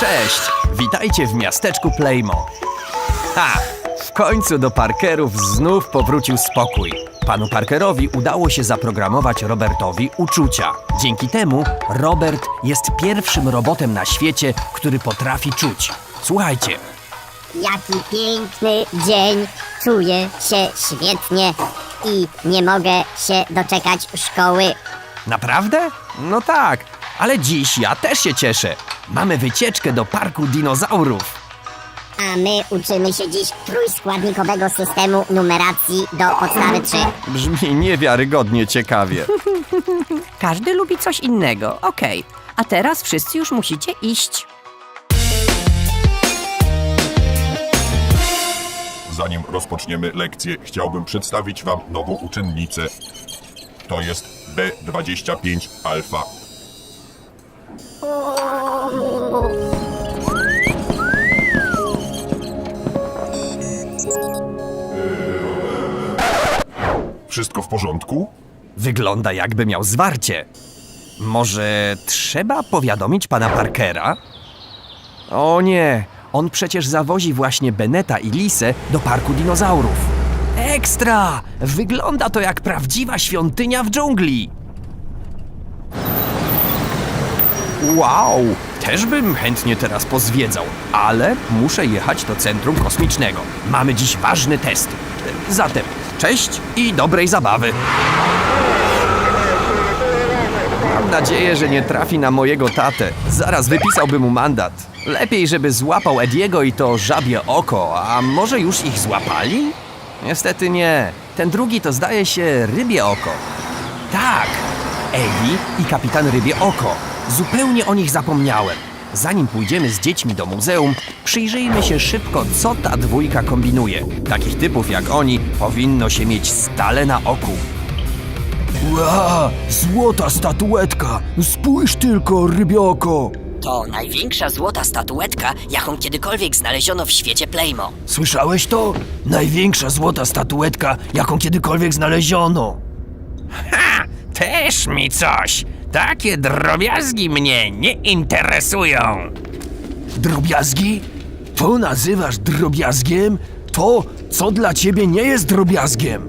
Cześć! Witajcie w miasteczku Playmo. Ha! W końcu do Parkerów znów powrócił spokój. Panu Parkerowi udało się zaprogramować Robertowi uczucia. Dzięki temu Robert jest pierwszym robotem na świecie, który potrafi czuć. Słuchajcie, Jaki piękny dzień. Czuję się świetnie i nie mogę się doczekać szkoły. naprawdę? No tak, ale dziś ja też się cieszę. Mamy wycieczkę do parku dinozaurów. A my uczymy się dziś trójskładnikowego systemu numeracji do podstawy 3. Brzmi niewiarygodnie ciekawie. Każdy lubi coś innego, okej. A teraz wszyscy już musicie iść. Zanim rozpoczniemy lekcję, chciałbym przedstawić Wam nową uczennicę. To jest B25 Alfa. Wszystko w porządku? Wygląda jakby miał zwarcie. Może trzeba powiadomić pana Parkera? O nie, on przecież zawozi właśnie Beneta i Lisę do parku dinozaurów. Ekstra! Wygląda to jak prawdziwa świątynia w dżungli. Wow, też bym chętnie teraz pozwiedzał, ale muszę jechać do centrum kosmicznego. Mamy dziś ważny test. Zatem, cześć i dobrej zabawy. Mam nadzieję, że nie trafi na mojego tatę. Zaraz wypisałby mu mandat. Lepiej, żeby złapał Ediego i to żabie oko, a może już ich złapali? Niestety nie. Ten drugi to zdaje się rybie oko. Tak, Edi i kapitan rybie oko. Zupełnie o nich zapomniałem. Zanim pójdziemy z dziećmi do muzeum, przyjrzyjmy się szybko, co ta dwójka kombinuje. Takich typów jak oni powinno się mieć stale na oku. Ła, złota statuetka! Spójrz tylko, rybioko! To największa złota statuetka, jaką kiedykolwiek znaleziono w świecie Playmo. Słyszałeś to? Największa złota statuetka, jaką kiedykolwiek znaleziono. Ha! Też mi coś! Takie drobiazgi mnie nie interesują! Drobiazgi? To nazywasz drobiazgiem? To, co dla ciebie nie jest drobiazgiem.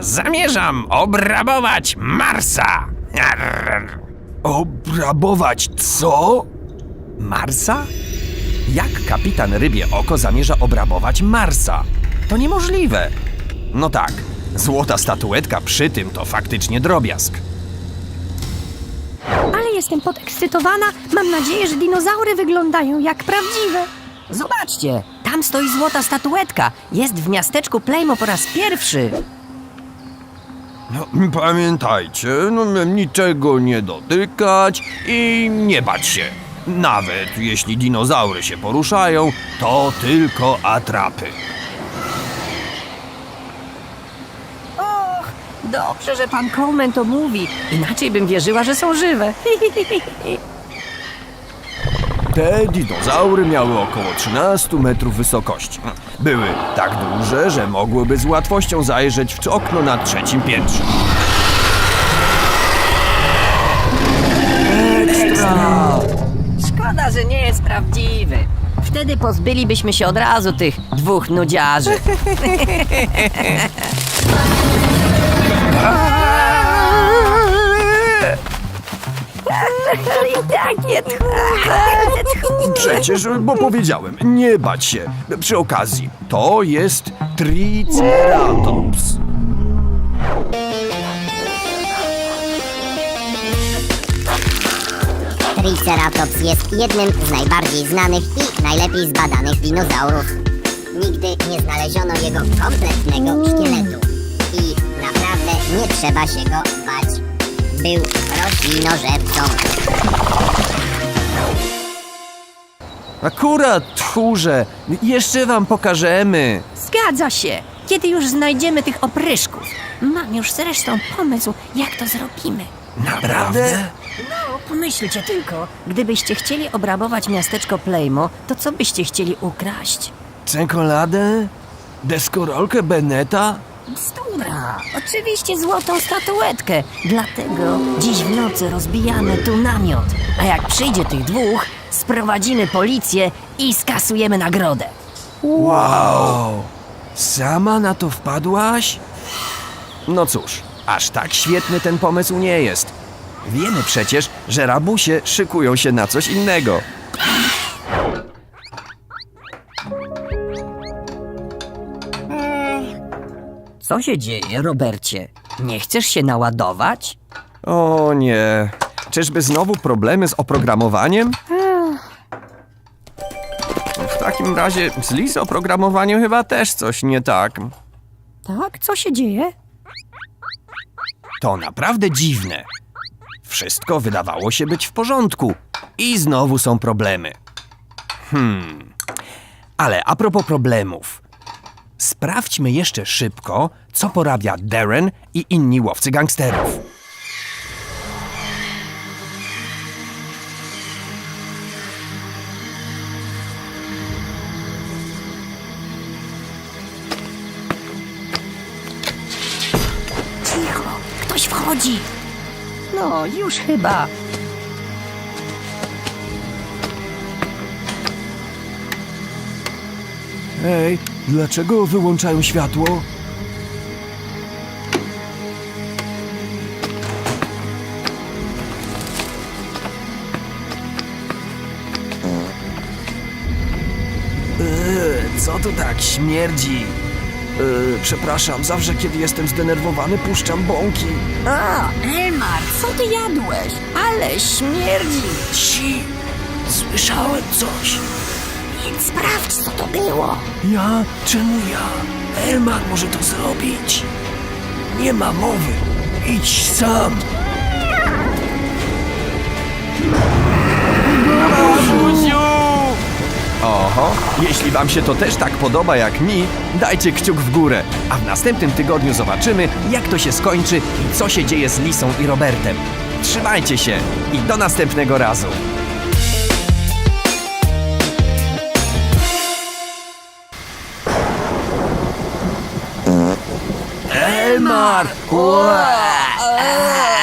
Zamierzam obrabować Marsa! Arr. Obrabować co? Marsa? Jak kapitan Rybie Oko zamierza obrabować Marsa? To niemożliwe. No tak, złota statuetka przy tym to faktycznie drobiazg. Ale jestem podekscytowana. Mam nadzieję, że dinozaury wyglądają jak prawdziwe. Zobaczcie, tam stoi złota statuetka. Jest w miasteczku Playmo po raz pierwszy. No, pamiętajcie, no, niczego nie dotykać i nie bać się. Nawet jeśli dinozaury się poruszają, to tylko atrapy. Dobrze, że pan Coleman to mówi. Inaczej bym wierzyła, że są żywe. Te dinozaury miały około 13 metrów wysokości. Były tak duże, że mogłyby z łatwością zajrzeć w okno na trzecim piętrze. Ekstra! Szkoda, że nie jest prawdziwy. Wtedy pozbylibyśmy się od razu tych dwóch nudziarzy. Tchórze. Przecież, bo powiedziałem, nie bać się. Przy okazji, to jest Triceratops. Triceratops jest jednym z najbardziej znanych i najlepiej zbadanych dinozaurów. Nigdy nie znaleziono jego kompletnego szkieletu. I naprawdę nie trzeba się go bać. Był roślinożercą. Akurat, tchórze, jeszcze wam pokażemy. Zgadza się. Kiedy już znajdziemy tych opryszków. Mam już zresztą pomysł, jak to zrobimy. Naprawdę? No, pomyślcie tylko. Gdybyście chcieli obrabować miasteczko Playmo, to co byście chcieli ukraść? Czekoladę? Deskorolkę Beneta? Bzdura! Oczywiście złotą statuetkę. Dlatego dziś w nocy rozbijamy tu namiot. A jak przyjdzie tych dwóch, sprowadzimy policję i skasujemy nagrodę. Wow! Sama na to wpadłaś? No cóż, aż tak świetny ten pomysł nie jest. Wiemy przecież, że rabusie szykują się na coś innego. Co się dzieje, Robercie? Nie chcesz się naładować? O nie. Czyżby znowu problemy z oprogramowaniem? W takim razie z Liz oprogramowaniem chyba też coś nie tak. Tak? Co się dzieje? To naprawdę dziwne. Wszystko wydawało się być w porządku. I znowu są problemy. Hmm. Ale a propos problemów. Sprawdźmy jeszcze szybko, co porabia Darren i inni łowcy gangsterów. Cicho! Ktoś wchodzi! No, już chyba. Ej, dlaczego wyłączają światło? Eee, co tu tak śmierdzi? Eee, przepraszam, zawsze kiedy jestem zdenerwowany puszczam bąki. A, Elmar, co ty jadłeś? Ale śmierdzi! Ci, słyszałem coś. Sprawdź, co to było! Ja? Czemu ja? Elmar może to zrobić. Nie ma mowy. Idź sam. Oho, jeśli wam się to też tak podoba jak mi, dajcie kciuk w górę. A w następnym tygodniu zobaczymy, jak to się skończy i co się dzieje z Lisą i Robertem. Trzymajcie się i do następnego razu. Elmar! Ua!